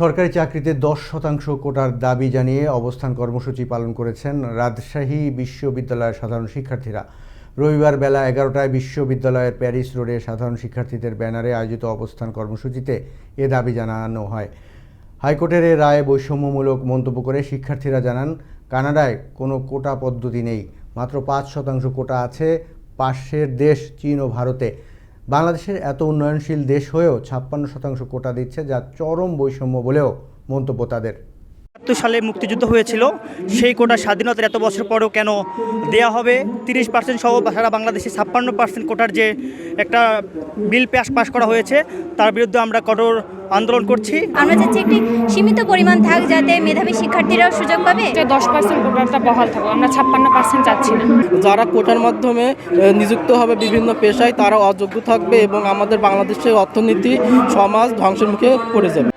সরকারি চাকরিতে দশ শতাংশ কোটার দাবি জানিয়ে অবস্থান কর্মসূচি পালন করেছেন রাজশাহী বিশ্ববিদ্যালয়ের সাধারণ শিক্ষার্থীরা। রবিবার বেলা এগারোটায় বিশ্ববিদ্যালয়ের প্যারিস রোডে সাধারণ শিক্ষার্থীদের ব্যানারে আয়োজিত অবস্থান কর্মসূচিতে এ দাবি জানানো হয়। হাইকোর্টের এ রায়ে বৈষম্যমূলক মন্তব্য করে শিক্ষার্থীরা জানান, কানাডায় কোনো কোটা পদ্ধতি নেই, মাত্র পাঁচ শতাংশ কোটা আছে, পাশের দেশ চীন ও ভারতে। বাংলাদেশের এত উন্নয়নশীল দেশ হয়েও ছাপ্পান্ন শতাংশ কোটা দিচ্ছে যা চরম বৈষম্য বলেও মন্তব্য তাদের। একাত্তর সালে মুক্তিযুদ্ধ হয়েছিল। সেই কোটা স্বাধীনতার এত বছর পরেও কেন দেয়া হবে? তিরিশ পার্সেন্ট সহ সারা বাংলাদেশে ছাপ্পান্ন পার্সেন্ট কোটার যে একটা বিল পাস পাস করা হয়েছে তার বিরুদ্ধে আমরা কঠোর আন্দোলন করছি। আমরা চাচ্ছি একটি সীমিত পরিমাণ থাক যাতে মেধাবী শিক্ষার্থীরাও সুযোগ পাবে। যে দশ পার্সেন্ট কোটাটা বহাল থাকবে আমরা ছাপ্পান্ন পার্সেন্ট চাচ্ছি না। যারা কোটার মাধ্যমে নিযুক্ত হবে বিভিন্ন পেশায় তারা অযোগ্য থাকবে এবং আমাদের বাংলাদেশের অর্থনীতি সমাজ ধ্বংসের মুখে পড়ে যাবে।